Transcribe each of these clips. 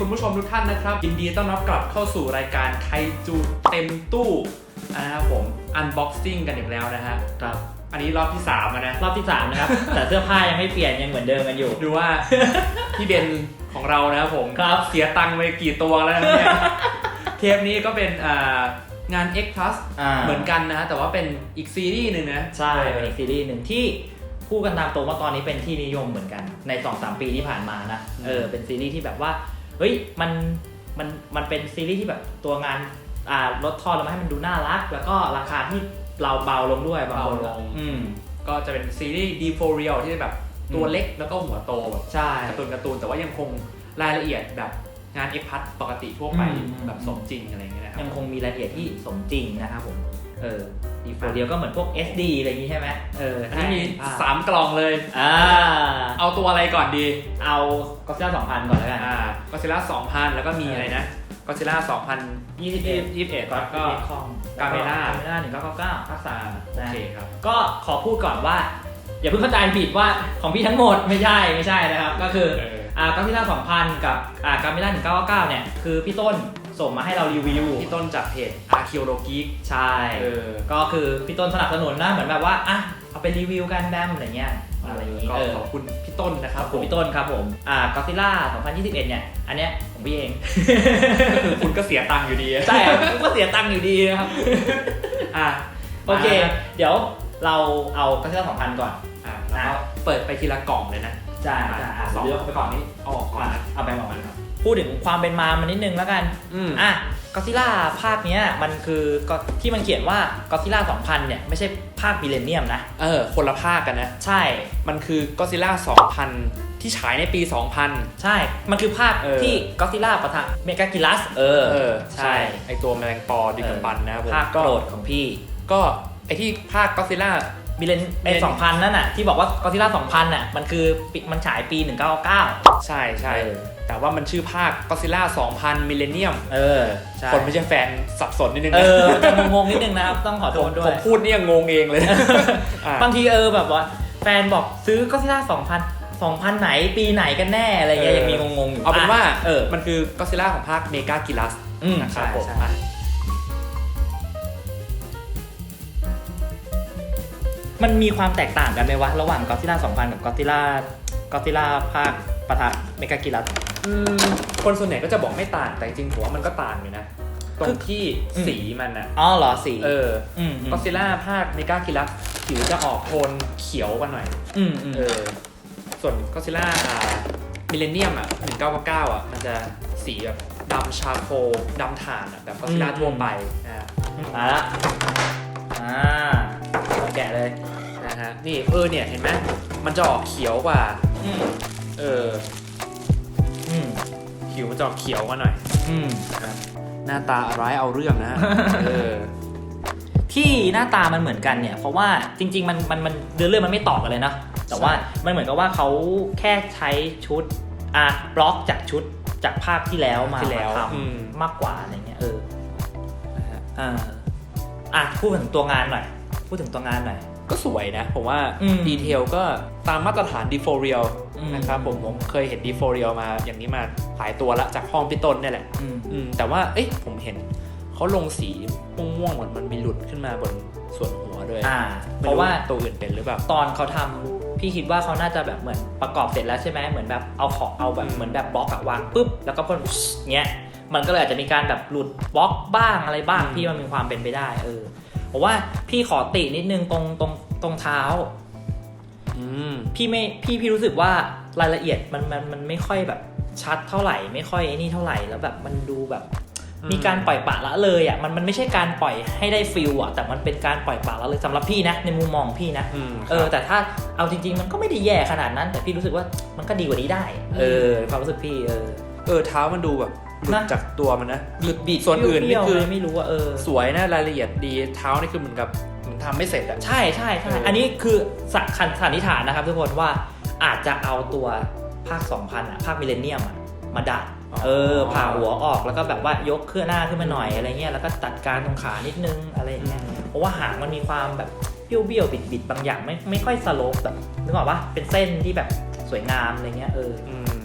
คุณผู้ชมทุกท่านนะครับยินดีต้อนรับกลับเข้าสู่รายการไคจูเต็มตู้นะครับผมอันบ็อกซิ่งกันอีกแล้วนะฮะครับอันนี้รอบที่3แล้วนะ รอบที่ 3 นะครับ แต่เสื้อผ้ายังไม่เปลี่ยนยังเหมือนเดิมกันอยู่ ดูว่าพี่เบนของเรานะครับผมครับเสียตังค์ไปกี่ตัวแล้วนะเนี่ยเทปนี้ก็เป็นอ่างาน X Plus อ่าเหมือนกันนะฮะแต่ว่าเป็นอีกซีรีส์หนึ่งนะ ใช่เป็นอีกซีรีส์หนึ่งที่พูดกันตามตรงว่าตอนนี้เป็นที่นิยมเหมือนกันใน 2-3 ปีที่ผ่านมานะอืมเออเป็นซีรีส์ที่แบบว่า เฮ้ยมันมันมันเป็นซีรีส์ที่แบบตัวงานอ่าลดทอนลงมาให้มันดูน่ารัก แล้วก็ราคาที่เราเบาลงด้วยบางคนเบาลง อืม ก็จะเป็นซีรีส์ D for Real ที่แบบตัวเล็กแล้วก็หัวโตแบบใช่ การ์ตูนการ์ตูนแต่ว่ายังคงรายละเอียดแบบงานเอ็กพัทปกติทั่วไปอืม แบบสมจริงอะไรอย่างเงี้ยนะครับ ยังคงมีรายละเอียดที่สมจริงนะครับผม เออดีโฟเดียวก็เหมือนพวก SD อะไรอย่างงี้ใช่ไหมเอออันนี้มีภาพสามกล่องเลย อ่า เอาตัวอะไรก่อนดี เอาก็ซิล่าสองพันก่อนแล้วกัน อ่าก็ซิล่าสองพันแล้วก็มีอะไรนะก็ซิล่าสองพันยี่สิบเอ็ดยี่สิบเอ็ดก็แล้วก็ คองกาเมล่ากาเมล่าหนึ่งเก้าเก้าเก้าภาคสามโอนะเคครับ ก็ขอพูดก่อนว่า อย่าเพิ่งเข้าใจผิดว่าของพี่ทั้งหมดไม่ใช่ไม่ใช่นะครับ ก็คือเออ อ่าก็ซิล่าสองพันกับอ่ากาเมล่าหนึ่งเก้าเก้าเก้าเนี่ยคือพี่ต้น ส่งมาให้เรารีวิวพี่ต้นจากเพจอาคิโอโ g กิใช่เออก็คือพี่ต้นสนับสนุนนะเหมือนแบบว่าอะเอาไปรีวิวกันแบมอะไรเงี้ยอะไรอย่างงี้ก็เออขอบคุณพี่ต้นนะคขรับอบคุณพี่ต้นครับผมอ่ากอซิล่า2021 เนี่ย อันเนี้ยของพี่เองก็คือคุณก็เสียตังค์อยู่ดีอะใช่ครับผมก็เสียตังค์อยู่ดีนะครับอะโอเคมาเดี๋ยวเราเอากอซิล่า2,000 ก่อนอะแล้วก็เปิดไปทีละกล่องเลยนะใช่อะอะสองเลือกไปก่อนนี้เอาออกก่อนนะเอาไปก่อนครับ พูดถึงความเป็นมามันนิดนึงแล้วกันอืม อะกอซิล่าภาคเนี้ยมันคือก็ที่มันเขียนว่ากอซิล่า2000เนี่ยไม่ใช่ภาคมิเลเนียมนะ เออ คนละภาคกันนะ ใช่ มันคือก็ซิล่า2000 ที่ฉายในปี 2000 ใช่ มันคือภาคเออ ที่กอซิล่าปะทะเมกากิลัส เออ เออใช่ ไอตัวแมลงปอดิบันบันนะครับผมภาคก็โปรดของพี่ก็ไอที่ภาคก็ซิล่า มิเลนไอ Millennium สองพันนั่นน่ะ ที่บอกว่ากอซิล่าสองพันน่ะมันคือปีมันฉายปี 1999 ใช่ใช่เออ แต่ว่ามันชื่อภาคก็ซิล่า2000 มิเลเนียม เออใช่คนไม่ใช่แฟนสับสนนิดนึงเอนะอจะงงๆนิดนึงนะครับ ต้องขอโทผมษด้วผยมพูดนี่ยังงงเองเลยอะ บางทีเออแบบว่า แฟนบอกซื้อกอซิล่าสองพันสองพันไหนปีไหนกันแน่อะไรเงี้ยเออ ยังมีงงๆอยู่เอาเป็นว่าะเออ มันคือก็ซิล่าของภาคเมกากิลัสอืมนะครับใช่ผมใช่ อะมันมีความแตกต่างกันไหมวะ ระหว่างกอซิล่าสองพันกับกอซิล่ากอซิล่าภาคปะทะเมกากิลัส อืมคนส่วนใหญ่ก็จะบอกไม่ต่างแต่จริงๆผมว่ามันก็ต่างอยู่นะ ตรงที่อืม สีมันอะอ๋อเหรอสีเอออืมอืมก็ซิล่าภาคเมกากิลัสผิวจะออกโทนเขียวกันหน่อย อืมอืมเออ ส่วนก็ซิล่ามิเลเนียมอะ1999อะ มันจะสีแบบดำชาโคลดำถ่านอะแบบก็ซิล่าทั่วไปนะฮะมาละอ่าเราแกะเลยนะฮะ นี่เออเนี่ยเห็นไหมมันจะออกเขียวกว่า อืมเอออืม ผิวมันจะออกเขียวกว่าหน่อยอืมหน้าตาร้ายเอาเรื่องนะฮะ เออ ที่หน้าตามันเหมือนกันเนี่ย เพราะว่าจริง ๆ มันมันมันเรื่องเรื่องมันไม่ต่อกันเลยนะแต่ว่ามันเหมือนกับว่าเขาแค่ใช้ชุดอะบล็อกจากชุดจากภาคที่แล้วมาที่แล้วมาทอืมำมากกว่าอะไรเงี้ยเออนะฮะอ่าอะพูดถึงตัวงานหน่อยพูดถึงตัวงานหน่อย ก็สวยนะ ผมว่าอืมดีเทลก็ตามมาตรฐาน d ีโฟเรียลอืมนะครับผมผมเคยเห็น d ีโฟเรียลมาอย่างนี้มาหลายตัวละจากห้องพี่ต้นเนี่ยแหละอืมอืมแต่ว่าเอ้ยผมเห็นเขาลงสีม่วงๆเหมือนมันมีหลุดขึ้นมาบนส่วนหัวด้วยอ่าไม่เพราะว่าตัวอื่นเป็นหรือเปล่าตอนเขาทำพี่คิดว่าเขาน่าจะแบบเหมือนประกอบเสร็จแล้วใช่ไหมเหมือนแบบเอาของเอาแบบอืมเหมือนแบบบล็อกอะวางปุ๊บแล้วก็พ่นเงี้ยมันก็เลยอาจจะมีการแบบหลุดบล็อกบ้างอะไรบ้างพี่มันมีความเป็นไปได้เออผมว่าพี่ขอตินิดนึงตรงตรง ตรงเท้าอืมพี่ไม่พี่พี่รู้สึกว่ารายละเอียดมันมันมันไม่ค่อยแบบชัดเท่าไหร่ ไม่ค่อยไอ้นี่เท่าไหร่แล้วแบบมันดูแบบอืมมีการปล่อยปละละเลยอะมันมันไม่ใช่การปล่อยให้ได้ฟิลอะแต่มันเป็นการปล่อยปละละเลยสำหรับพี่นะในมุมมองพี่นะอืมเออ แต่ถ้าเอาจริง ๆ มันก็ไม่ได้แย่ขนาดนั้น แต่พี่รู้สึกว่ามันก็ดีกว่านี้ได้ เออความรู้สึกพี่เออเออเท้ามันดูแบบหลุดนะจากตัวมันนะบิดบิดส่วนอื่นนี่เปรี้ยวๆคือเลยไม่รู้ว่าเออ สวยนะรายละเอียดดีเท้านี่คือเหมือนกับเหมัน ทำไม่เสร็จอะใช่ใช่ใช่เอออัอันนี้คือสันสันนิษฐานนะครับทุกคนว่าอาจจะเอาตัวภาค 2000อะภาคมิเลเนียมอะมาดัดเออผ่าหัวออกแล้วก็แบบว่ายกเครื่องหน้าขึ้นมาหน่อยอะไรเงี้ยแล้วก็ตัดการตรงขานิดนึงอะไรอย่างเงี้ยเพราะว่าหางมันมีความแบบเบี้ยวเบี้ยวบิดบิดๆบางอย่างไม่ไม่ค่อยสโลปแบบนึกออกปะเป็นเส้นที่แบบสวยงามอะไรเงี้ยเอออืม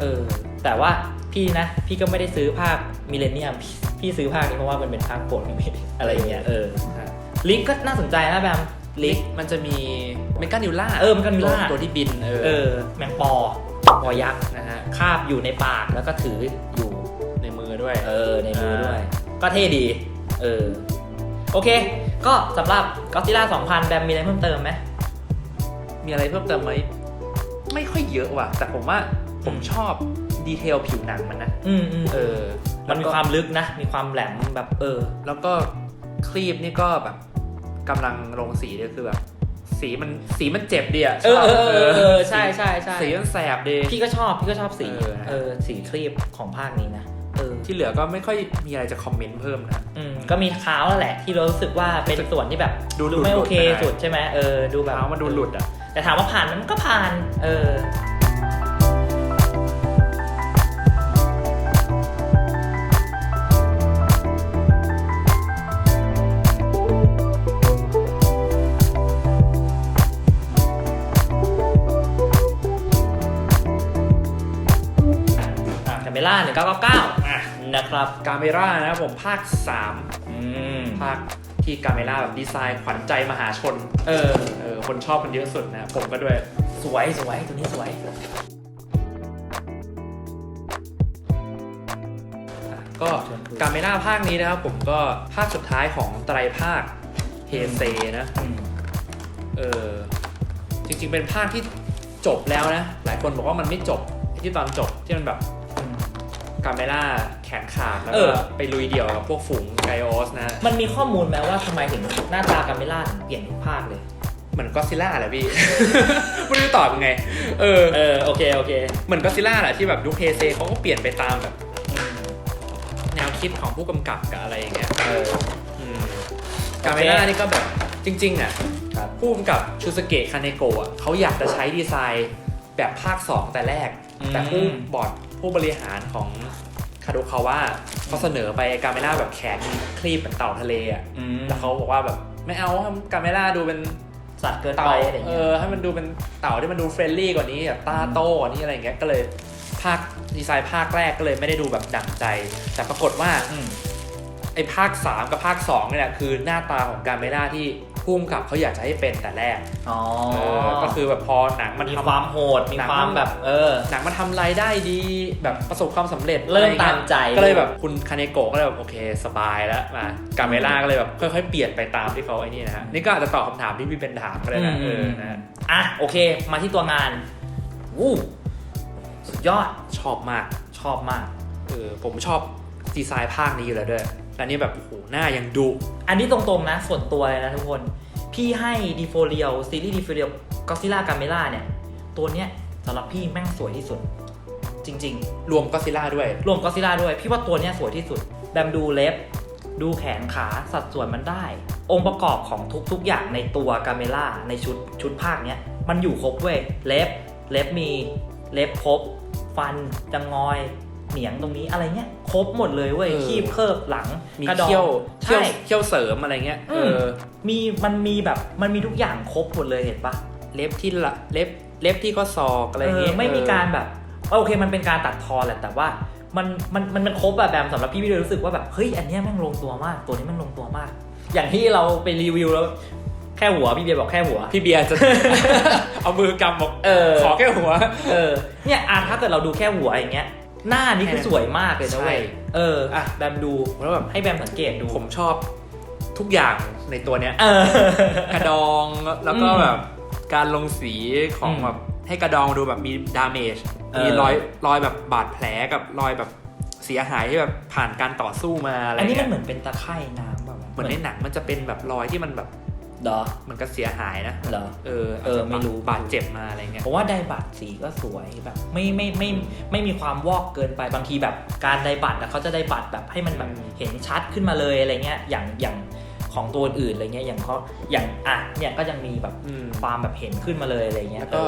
เออ แต่ว่าพี่นะ พี่ก็ไม่ได้ซื้อภาคมิเลเนียมพี่พี่ซื้อภาคนี้เพราะว่ามันเป็นภาคโปรดของพี่อะไรอย่างเงี้ยเออ ลิกก็น่าสนใจนะแบมลิลิกกมันจะมีเมกานิวล่าเออ Mechanulla ตัวที่บินเอเอออแมงปอปอยักษ์นะฮะคาบอยู่ในปากแล้วก็ถืออยู่ในมือด้วย เออในมือด้วย ก็เท่ดี เออ โอเค ก็สำหรับก็ซิล่า2000 แบมมีอะไรเพิ่มเติมไหมมีอะไรเพิ่มเติมไหมไม่ค่อยเยอะว่ะ แต่ผมว่าผมชอบดีเทลผิวหนังมันนะ อืมอืมเออ มันมีแล้ก็ความลึกนะ มีความแหลมแบบเออ แล้วก็คลีปนี่ก็แบบ กำลังลงสีเนี่ยคือแบบ สีมันสีมันเจ็บดีอะเออเออเออเออสีใช่ใช่ใช่สีมันแสบดีพี่ก็ชอบพี่ก็ชอบสีเออนะเออสีครีบของภาคนี้นะเออที่เหลือก็ไม่ค่อยมีอะไรจะคอมเมนต์เพิ่มนะอืมก็มีเท้าแล้วแหละที่เรารู้สึกว่าเป็นส่วนที่แบบ ดูหลุดไม่โอเคหลุดไปสุดใช่ไหมเออดูแบบเท้ามันดูหลุดอะแต่ถามว่าผ่านไหมมันก็ผ่าน เออ 999นะครับกาเมรานะผมภาค 3 อืม ภาคที่กาเมราแบบดีไซน์ขวัญใจมหาชน เออ เออ คนชอบคนเยอะสุดนะ ผมก็ด้วย สวยสวยตัวนี้สวยก็กาเมราภาคนี้นะครับผมก็ภาคสุดท้ายของไตรภาคเฮเซนะ เออ จริงๆเป็นภาคที่จบแล้วนะ หลายคนบอกว่ามันไม่จบที่ตอนจบที่มันแบบ กาเมล่าแขนขาดแล้วเอก็อ ไปลุยเดี่ยวกับพวกฝูงไกโอสนะ มันมีข้อมูลไหมว่าทำไมถึงหน้าตากาเมล่าถึงเปลี่ยนทุกภาคเลย เหมือนก็ซิล่าแหละพี่ ไม่รู้จะตอบยังไง เออ เออ โอเค โอเค เหมือนก็ซิล่าแหละที่แบบยุคเฮเซเขาก็เปลี่ยนไปตามแบบ แนวคิดของผู้กำกับกับอะไรอย่างเงี้ยเออ อืมกาเมล่านี่ก็แบบจริงๆอะครับ ผู้กำกับชูสเกะคาเนโกะอะเขาอยากจะใช้ดีไซน์แบบภาค 2 แต่แรก อืม แต่ผู้บอร์ด ผู้บริหารของคาโดคาว่าเขาเสนอไปกาเมล่าแบบแขนคลีบเป็นเต่าทะเลอะอืมแล้วเขาบอกว่าแบบไม่เอาทำกาเมล่าดูเป็นสัตว์เกินเต่าไปอะไรอย่างเอเงี้ยอให้มันดูเป็นเต่าที่มันดูเฟรนลี่กว่านี้แบบตาโตกว่านี้อะไรอย่างเงี้ยก็เลยภาคดีไซน์ภาคแรกก็เลยไม่ได้ดูแบบดั่งใจ แต่ปรากฏว่าอืมไอ้ภาค 3 กับภาค2เนี่ยแหละคือหน้าตาของการเมล่าที่ พุ่มกับเขาอยากจะให้เป็นแต่แรกอ๋อเออก็คือแบบพอหนังมันมีทำความโหดมีหนังความแบบเออหนังมันทำรายได้ดีแบบประสบความสำเร็จเริ่มอะไงี้ยตามใจก็เลยแบบคุณคาเนโกะก็เลยแบบโอเคสบายแล้วมาการเมล่าก็เลยแบบค่อยๆเปลี่ยนไปตามที่เขาไอ้นี่นะฮะนี่ก็อาจจะตอบคำถามที่พี่เป็นถามก็เลยนะเออนะฮะอะโอเค มาที่ตัวงานวู้สุดยอดชอบมากชอบมากเออผมชอบดีไซน์ภาคนี้อยู่แล้วด้วย แล้วนี่แบบโอ้โหหน้ายังดุอันนี้ตรงๆนะส่วนตัวเลยนะทุกคน พี่ให้ดีโฟเรียลซีรีส์ดีโฟเรียลก็ซิล่ากาเมล่าเนี่ย ตัวเนี้ยสำหรับพี่แม่งสวยที่สุด จริง รวมก็ซิล่าด้วย ๆ รวมก็ซิล่าด้วย พี่ว่าตัวเนี้ยสวยที่สุด แบมดูเล็บ ดูแขนขาสัดส่วนมันได้ องค์ประกอบของทุกๆอย่างในตัวกาเมล่าในชุดชุดภาคเนี้ยมันอยู่ครบเว้ยเล็บ เล็บมี เล็บครบ ฟันจะงอย เหนียงตรงนี้อะไรเงี้ยครบหมดเลยเว้ยเออ คีบเคิบหลังมีกระดองเขี้ยวเขี้ยวใช่ เขี้ยวเสริมอะไรเงี้ยอืเอมอมีมันมีแบบมันมีทุกอย่างครบหมดเลยเห็นปะเล็บที่ละเล็บเล็บที่ข้อศอกอะไรเออย่างอเงี้ยไม่มีเออการแบบเออโอเคมันเป็นการตัดทอนแหละแต่ว่ามันมันมันมันครบอะแบบสำหรับพี่พี่เลยรู้สึกว่าแบบเฮ้ยอันเนี้ยแม่งลงตัวมาก ตัวนี้แม่งลงตัวมาก อย่างที่เราไปรีวิวแล้ว แค่หัวพี่เบียร์บอกแค่หัว พี่เบียร์จะ เอามือกำบอกเออ ขอแค่หัว เออเนี่ยอะถ้าเกิดเราดูแค่หัวอย่างเงี้ย หน้านี่คือสวยมากเลยนะเว้ยใช่เออ อะ แบมดูแล้วแบบให้แบมสังเกตดู ผมชอบทุกอย่างในตัวเนี้ยเออกระดองแล้วก็อืมแบบการลงสีของอืมแบบให้กระดองดูแบบมีดาเมจเออมีรอยรอยแบบบาดแผลกับรอยแบบเสียหายที่แบบผ่านการต่อสู้มาอะไรอันนี้มัเงี้นยเหมือนเป็นตะไคร่น้ำแบบเหมือนในหนังมันจะเป็นแบบรอยที่มันแบบ เหรอ มันก็เสียหายนะเหรอ เออเอออาจจะไม่รู้บาดเจ็บมาอะไรเงี้ยผมว่าไดบัตรสีก็สวยแบบ ไม่ไม่ไม่ไม่มีความวอกเกินไปบางทีแบบการไดบัตรอะเขาจะไดบัตรแบบให้มันแบบอืมเห็นชัดขึ้นมาเลยอะไรเงี้ยอย่างอย่างของตัวอื่นอะไรเงี้ยอย่างเขาอย่างอะเนี่ยก็ยังมีแบบอืมความแบบเห็นขึ้นมาเลยอะไรเงี้ยแล้วก็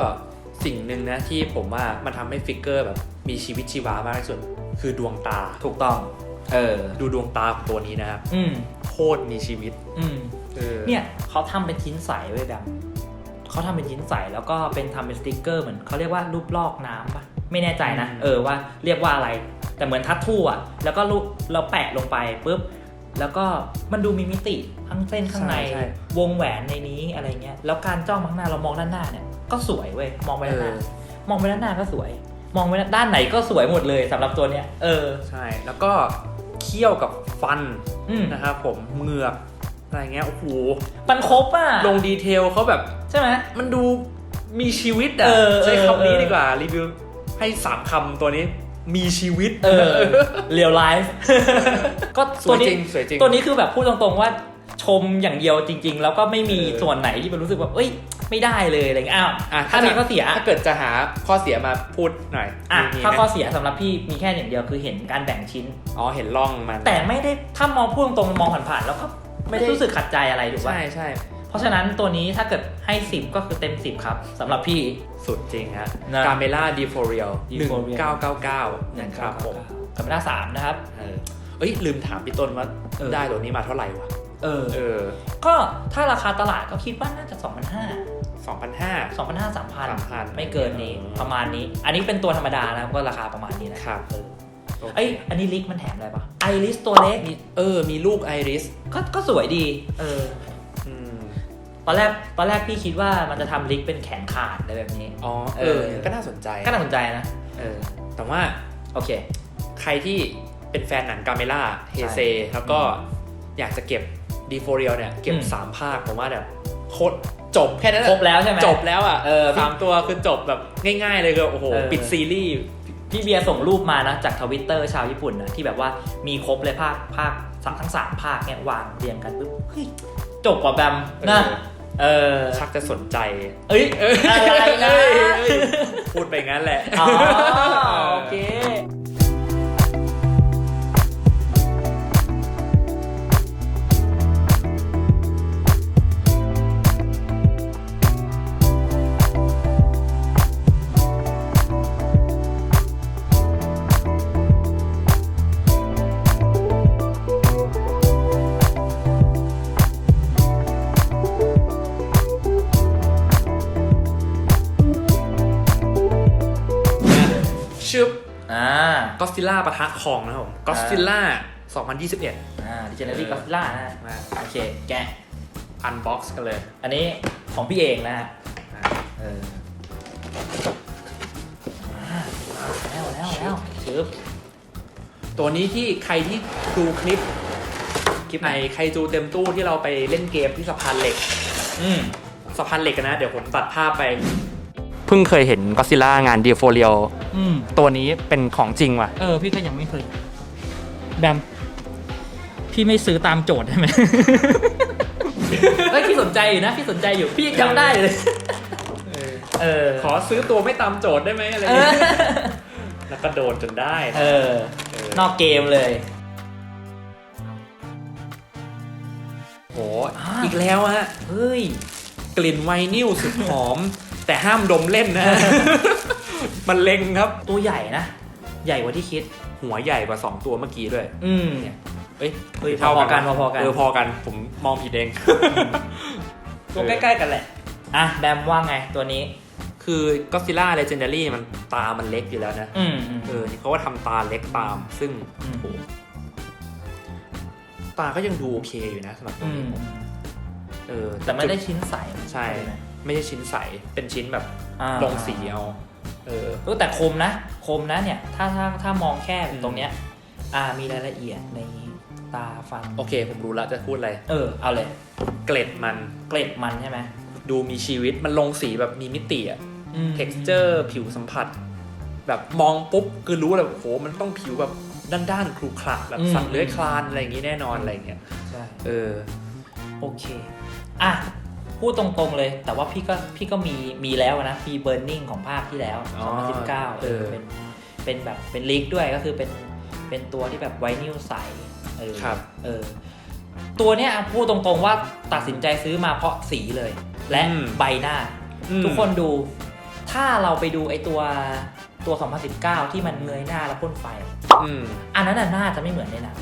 สิ่งหนึ่งนะที่ผมว่ามันทำให้ฟิกเกอร์แบบมีชีวิตชีวามากที่สุดคือดวงตาถูกต้อง เออ ดูดวงตาของตัวนี้นะครับอืมโคตรมีชีวิต อืม เออเนี่ยเขาทำเป็นชิ้นใสไว้ยแบบเขาทำเป็นชิ้นใสแล้วก็เป็นทำเป็นสติกเกอร์เหมือนเขาเรียกว่ารูปลอกน้ำปะไม่แน่ใจนะเออว่าเรียกว่าอะไร แต่เหมือนทัตทูอะ แล้วก็รูเราแปะลงไปปุ๊บแล้วก็มันดูมีมิติทั้งเส้นข้างในใช่ใช่วงแหวนในนี้อะไรเงี้ยแล้วการจ้องมาข้างหน้าเรามองด้านหน้าเนี่ยก็สวยเว้ยมองไปด้านหน้าเออมองไปด้านหน้าก็สวย มองไปด้านไหนก็สวยหมดเลยสำหรับตัวเนี้ยเออใช่แล้วก็เคี่ยวกับฟันอืมนะครับผมเหงือก อะไรเงี้ยโอ้โหมันครบอะ ลงดีเทลเขาแบบ ใช่ไหมมันดูมีชีวิตอะเออใช้เออคำนี้เออดีกว่า รีวิวให้สามคำตัวนี้มีชีวิต เออเรียลไลฟ์ก็สตัววยจนี้ริงสวยจริงตัวนี้คือแบบพูดตรงๆว่าชมอย่างเดียวจริง ๆ แล้วก็ไม่มีเออส่วนไหนที่มันรู้สึกว่า เอ้ย ไม่ได้เลยอะไรเงี้ยอ้าวอะถ้ามีข้อเสียถ้าเกิดจะหาข้อเสียมาพูดหน่อยอะมีถ้าไหมข้อเสียสำหรับพี่มีแค่อย่างเดียวคือเห็นการแบ่งชิ้น อ๋อเห็นร่องมัน แต่ไม่ได้ถ้ามองพูดตรงๆมองผ่านๆแล้วก็ ไม่ได้รู้สึกขัดใจอะไรถูกป่ะใช่ใช่เพราะฉะนั้นตัวนี้ถ้าเกิดให้ 10 ก็คือเต็ม 10 ครับสำหรับพี่ สุดจริงฮะนะกาเมล่าดีโฟเรียล D หนึ่ง Forial เก้าเก้าเก้านะครับผมกับหน้าสามนะครับเออเอ้ยลืมถามพี่ต้นว่าเออได้ตัวนี้มาเท่าไหร่วะเออเออ ก็ถ้าราคาตลาดก็คิดว่าน่าจะ 2,500สองพันห้า2,500 3,000 3,000 ไม่เกินนี้อืมประมาณนี้ อันนี้เป็นตัวธรรมดานะครับก็ราคาประมาณนี้นะครับ เออโอเคเอ้ยอันนี้ลิกมันแถมอะไรปะไอริสตัวเล็กมีเออ มีลูกไอริส ก็ก็สวยดี เออ อืม ตอนแรกตอนแรกพี่คิดว่ามันจะทำลิกเป็นแขนขาดอะไรแบบนี้ อ๋อ เอเอออ ก็น่าสนใจ ก็น่าสนใจนะ เออ แต่ว่าโอเค ใครที่เป็นแฟนหนังกาเมล่าเฮเซใช่แล้วก็อยากจะเก็บดีโฟเรียลเนี่ย เก็บ อืมสามภาคผมว่าแบบโคตรจบแค่นั้นครบแล้วใช่ไหม จบแล้วอะเออสามตัวคือจบแบบง่ายๆเลยคือโอ้โห เออ ปิดซีรีส์ พี่เบียร์ส่งรูปมานะจากทวิตเตอร์ชาวญี่ปุ่นนะที่แบบว่ามีครบเลยภาคภาคทั้งสามภาคเนี่ยวางเรียงกันปุ๊บเฮ้ยจบกว่าแบมนะเออชักจะสนใจ เอ้ยเอ้ยอะไรนะเอ้ยเอ้ยพูดไปงั้นแหละอ๋อโอเค ก็ซิล่าปะทะคองนะครับผมก็ซิล่า2021 อ่าดิเจเนอรี่ก็ล่านะมา โอเค แกะอันบ็อกซ์กันเลย อันนี้ของพี่เองนะฮะอะเอออ่าแล้วแล้วแล้วชึบ ตัวนี้ที่ใครที่ดูคลิป คลิปในใครจูเต็มตู้ที่เราไปเล่นเกมที่สะพานเหล็ก อืม สะพานเหล็กกันนะ เดี๋ยวผมตัดภาพไป เพิ่งเคยเห็นก็ซิล่างานดีโฟเรียล อืมตัวนี้เป็นของจริงว่ะ เออ พี่ก็ยังไม่เคยแบมพี่ไม่ซื้อตามโจทย์ได้ไหม เฮ้ยพี่สนใจอยู่นะ พี่สนใจอยู่พี่ยังจำได้เลย เออขอซื้อตัวไม่ตามโจทย์ได้ไหมอะไรเอเงี้อยแล้วก็โดนจนได้นะเออเออนอกเกมเลย โหอีกแล้วฮะเฮ้ย กลิ่นไวนิลสุดหอม แต่ห้ามดมเล่นนะ มันเล็งครับ ตัวใหญ่นะ ใหญ่กว่าที่คิด หัวใหญ่กว่า 2 ตัวเมื่อกี้ด้วย อืม เอ้ยเฮ้ยเท่าพอๆกันพอๆกัน เออพอกันผมมองผิดเอง ตัวใกล้ๆกันแหละ อะแบมว่าไงตัวนี้ คือก็ซิล่าเลเจนดารี่มันตามันเล็กอยู่แล้วนะอืมอืมเออนี่เขาก็ทำตาเล็กตาม ซึ่งอืมโหตาก็ยังดูโอเคอยู่นะสำหรับตัวอืนี้มเออ แต่ไม่ได้ชิ้นใส ใช่ ไม่ใช่ชิ้นใส เป็นชิ้นแบบอ่าลงสีเอา เออเออแต่คมนะ คมนะเนี่ย ถ้าถ้าถ้ามองแค่อืมตรงเนี้ย อ่ามีรายละเอียดในตาฟัน โอเค ผมรู้แล้วจะพูดอะไร เออ เอาเลย เกล็ดมัน เกล็ดมันใช่ไหม ดูมีชีวิต มันลงสีแบบมีมิติอะอืม texture ผิวสัมผัส แบบมองปุ๊บ คือรู้เลยโห มันต้องผิวแบบด้านๆครุขระแบบสัตว์เลื้อยคลานอะไรอย่างงี้แน่นอนอะไรอย่างเงี้ย ใช่ เออ โอเค อะ พูดตรงๆเลย แต่ว่าพี่ก็พี่ก็มีมีแล้วนะมีเบิร์นนิ่งของภาคที่แล้วอ๋อ2019เอเอออ เป็นเป็นแบบเป็นลีกด้วยก็คือเป็นเป็นตัวที่แบบไวนิลใสเออครับ เออตัวเนี้ยอะพูดตรงๆว่าตัดสินใจซื้อมาเพราะสีเลย และอืม ใบหน้า อืม ทุกคนดูถ้าเราไปดูไอตัวตัว 2019 ที่มันเงยหน้าแล้วพ่นไฟ อืมอันนั้นน่ะน่าจะไม่เหมือนในหนัง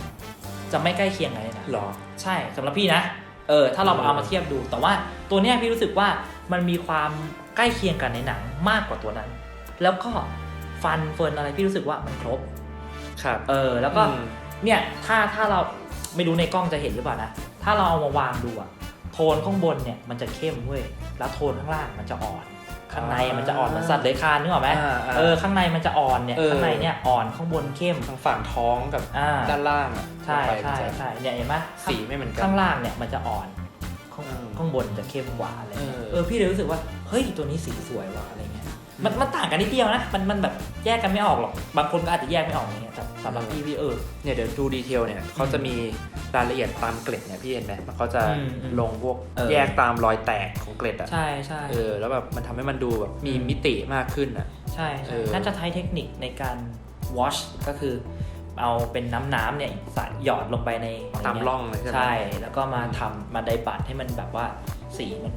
จะไม่ใกล้เคียงกันในหนังหรอ ใช่สำหรับพี่นะ เออถ้าเราเออเอามาเทียบดู แต่ว่าตัวเนี้ยพี่รู้สึกว่ามันมีความใกล้เคียงกันในหนังมากกว่าตัวนั้น แล้วก็ฟันเฟิร์นอะไรพี่รู้สึกว่ามันครบ ครับ เออแล้วก็อืม เนี่ยถ้าถ้าเราไม่รู้ในกล้องจะเห็นหรือเปล่านะ ถ้าเราเอามาวางดูอะโทนข้างบนเนี่ยมันจะเข้มเว้ยแล้วโทนข้างล่างมันจะอ่อน ข้างในมันจะอ่อนเหมือนสัตว์เลื้อยคลานนึกออกไหมอ่าอ่าเออข้างในมันจะอ่อนเนี่ยเออข้างในเนี่ยอ่อนข้างบนเข้มทางฝั่งท้องกับอ่าด้านล่างอะใช่ลงไปใช่จะใช่เนี่ยเห็นไหมสีไม่เหมือนกันข้างล่างเนี่ยมันจะอ่อน ข้างอืมข้างบนจะเข้มกว่าอะไรเงี้ยเออเออพี่เลยรู้สึกว่าเฮ้ยตัวนี้สีสวยว่ะอะไรเงี้ยมันมันต่างกันนิดเดียวนะมันมันแบบแยกกันไม่ออกหรอกบางคนก็อาจจะแยกไม่ออกอย่างเงี้ยแต่สำหรับพี่พี่เออเนี่ยเดี๋ยวดูดีเทลเนี่ยเขาจะมีรายละเอียดตามเกล็ดเนี่ยพี่เห็นไหมมันเขาจะอืมอืมลงพวกเออแยกตามรอยแตกของเกล็ดอะใช่ใช่เออแล้วแบบมันทำให้มันดูแบบมีมิติมากขึ้นอะใช่เอใช่อน่าจะใช้เทคนิคในการ wash ก็คือ เอาเป็นน้ำน้ำๆเนี่ยใส่หยอดลงไปในตามร่องเลยใช่ไหมใช่ แล้วก็มาทำมาไดบัตให้มันแบบว่าสีมัน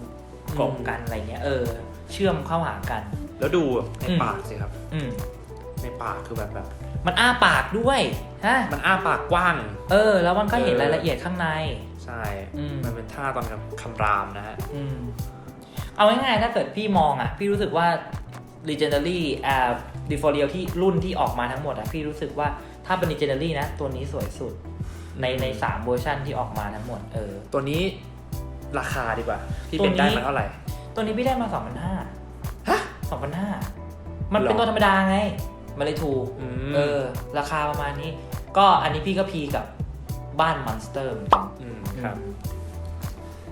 กลมกันอะไรเงี้ยเออ เชื่อมเข้าหากัน แล้วดูแบบในอืมปากสิครับ อืมในปากคือแบบแบบ มันอ้าปากด้วยฮะมันอ้าปากกว้าง เออ แล้วมันก็เห็นเออรายละเอียดข้างใน ใช่อืมมันเป็นท่าตอนกับคำรามนะฮะอืมเอาง่ายๆถ้าเกิดพี่มองอะ พี่รู้สึกว่า Legendary อ่า d e f o r i o ที่รุ่นที่ออกมาทั้งหมดอะพี่รู้สึกว่า ถ้าเป็น Legendary นะ ตัวนี้สวยสุดในในสามเวอร์ชันที่ออกมาทั้งหมดเออ ตัวนี้ราคาดีกว่า พี่ตัวเป็นนี้ได้มาเท่าไหร่ ตัวนี้พี่ได้มา2,500ฮะ2,500มันเป็นหรอตัวธรรมดาไงมาเลยถูกอืมเออ ราคาประมาณนี้ ก็อันนี้พี่ก็พีกับบ้านมอนสเตอร์เหมือนกันอืมครับ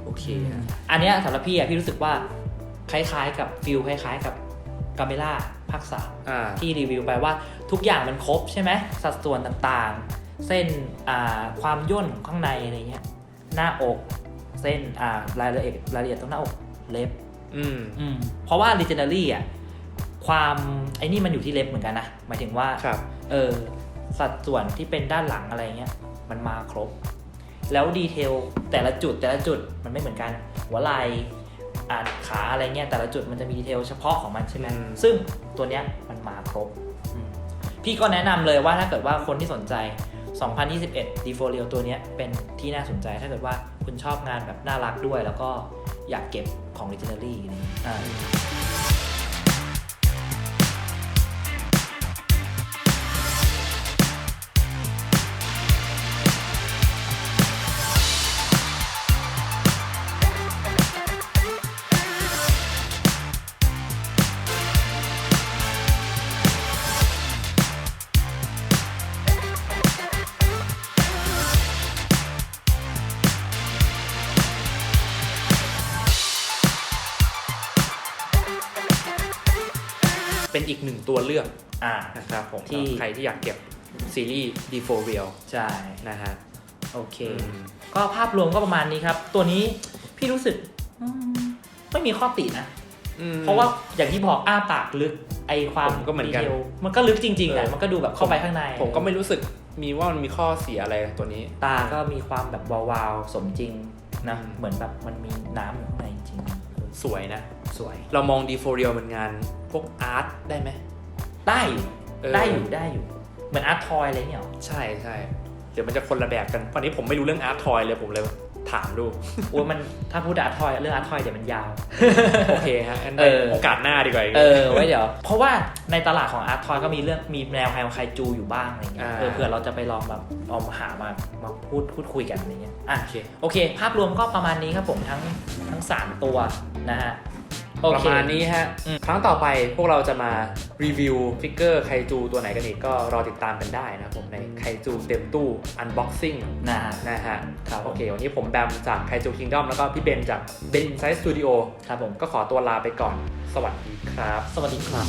โอเคฮะอันเนี้ยสำหรับพี่อะพี่รู้สึกว่า คล้ายๆ กับฟิลคล้าย ๆ กับ กาเมล่าภาคสามอ่าที่รีวิวไปว่าทุกอย่างมันครบใช่ไหมสัดส่วนต่างๆ เส้นอ่าความย่นของข้างในอะไรเงี้ยหน้าอก เส้นอ่ารายละเอียดรายละเอียดตรงหน้าอกเล็บอืมอืมเพราะว่า Legendary อะความไอ้นี่มันอยู่ที่เล็บเหมือนกันนะหมายถึงว่าครับเออสัดส่วนที่เป็นด้านหลังอะไรเงี้ยมันมาครบ แล้วดีเทลแต่ละจุดแต่ละจุดมันไม่เหมือนกัน หัวไหล่ อาจขาอะไรเงี้ยแต่ละจุดมันจะมีดีเทลเฉพาะของมันใช่ไหมอืมซึ่งตัวเนี้ยมันมาครบอืมพี่ก็แนะนำเลยว่าถ้าเกิดว่าคนที่สนใจ 2021 d e f o r i o ตัวเนี้ยเป็นที่น่าสนใจถ้าเกิดว่าคุณชอบงานแบบน่ารักด้วย แล้วก็อยากเก็บของ Legendary อะไรเงี้ยอ่า เป็นอีกหนึ่งตัวเลือกอ่านะครับผมที่สำหรับใครที่อยากเก็บซีรีส์ d 4 Real ใช่นะฮะโอเคอืมก็ภาพรวมก็ประมาณนี้ครับ ตัวนี้พี่รู้สึกอืมไม่มีข้อตินะอืมเพราะว่าอย่างที่บอกอ้าปากลึกไอความผมก็เหมือนกันดีทลมันก็ลึกจริงๆเออะอมันก็ดูแบบเข้าไปข้างใน ผมก็ไม่รู้สึกมีว่ามันมีข้อเสียอะไรตัวนี้ ตาก็มีความแบบวาวๆสมจริงนะอืมเหมือนแบบมันมีน้ำอยู่ข้างในจริงๆเออสวยนะ สวย เรามอง d 4 Real เป็นงาน พวกอาร์ตได้ไหมได้อยู่เออได้อยู่ได้อยู่ เหมือนอาร์ตทอยอะไรเงี้ยหรอใช่ใช่เดี๋ยวมันจะคนละแบบกันตอนนี้ผมไม่รู้เรื่องอาร์ตทอยเลยผมเลยถามดูโอ้ยมันถ้าพูดอาร์ตทอยเรื่องอาร์ตทอยเดี๋ยวมันยาว โอเคฮะงั้นเออโอกาสหน้าดีกว่าเออไว้เดี๋ยว เพราะว่าในตลาดของอาร์ตทอยก็มีเรื่องมีแนวไฮไคจูอยู่บ้างอะไรเงี้ยอ่าเออเผื่อเราจะไปลองแบบเอามาหามามาพูดพูดคุยกันอะไรเงี้ยอะโอเค โอเค ภาพรวมก็ประมาณนี้ครับผมทั้งทั้ง 3 ตัวนะฮะโอ ประเคมาณนี้ฮะอืมครั้งต่อไปพวกเราจะมารีวิวฟิกเกอร์ไคจูตัวไหนกันอีกก็รอติดตามกันได้นะครับผมในไคจูเต็มตู้อันบ็อกซิ่งนะฮะนะฮะครับโอเค วันนี้ผมแบมจากไคจูคิงดอมแล้วก็พี่เบนจากเบนไซส์สตูดิโอครับผมก็ขอตัวลาไปก่อน สวัสดีครับ สวัสดีครับ